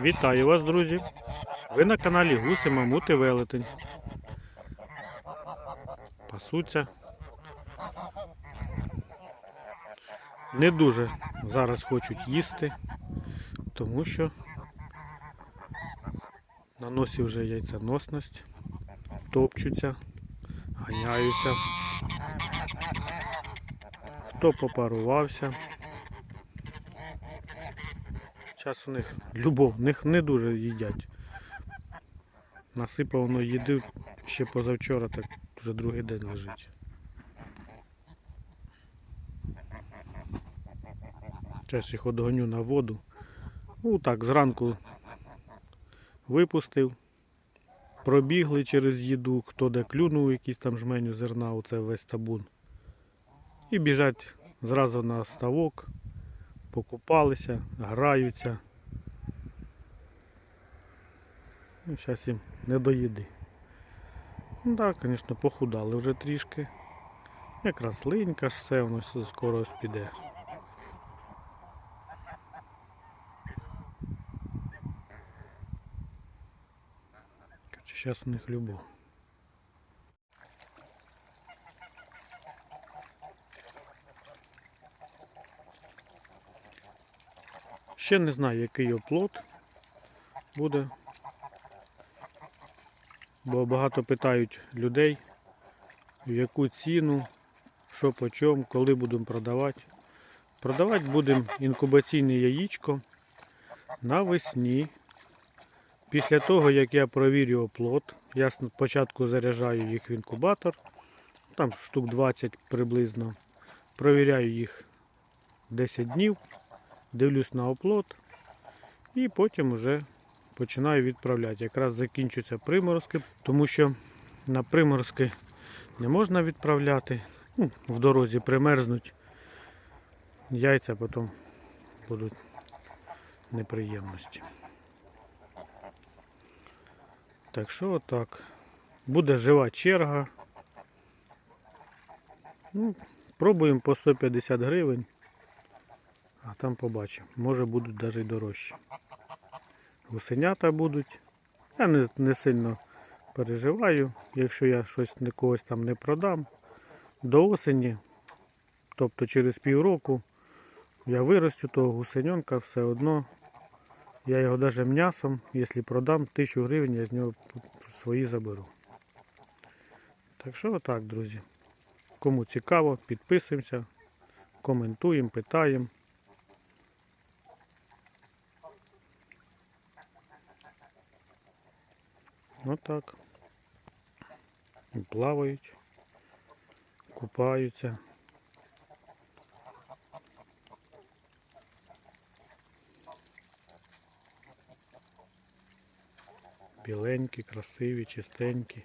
Вітаю вас, друзі! Ви на каналі Гуси Мамути Велетень. Пасуться. Не дуже зараз хочуть їсти, тому що на носі вже яйценосність, топчуться, ганяються. Хто попарувався. Зараз у них любов, в них не дуже їдять. Насипав воно їди ще позавчора, так вже другий день лежить. Зараз їх одгоню на воду. Ну так, зранку випустив. Пробігли через їду, хто де клюнув якийсь там жменю зерна, оце весь табун. І біжать зразу на ставок, покупалися, граються. Ну, зараз їм не до їди. Ну так, звісно, похудали вже трішки. Якраз линька ж все, воно скоро ось піде. Зараз у них любов. Ще не знаю, який оплот буде. Бо багато питають людей, в яку ціну, що по чому, коли будемо продавати. Продавати будемо інкубаційне яєчко навесні. Після того, як я провірю оплот, я спочатку заряджаю їх в інкубатор, там штук 20 приблизно. Провіряю їх 10 днів, дивлюсь на оплот і потім вже починаю відправляти. Якраз закінчуються приморозки, тому що на приморозки не можна відправляти. Ну, в дорозі примерзнуть. Яйця потім будуть неприємності. Так що отак. Буде жива черга. Ну, пробуємо по 150 гривень. А там побачимо. Може будуть навіть дорожчі. Гусенята будуть. Я не, не сильно переживаю, якщо я щось когось там не продам. До осені, тобто через півроку, я виростю того гусеньонка все одно. Я його навіть м'ясом, якщо продам, тисячу гривень я з нього свої заберу. Так що отак, друзі. Кому цікаво, підписуємося, коментуємо, питаємо. Отак. так. Плавають, купаються. Біленькі, красиві, чистенькі.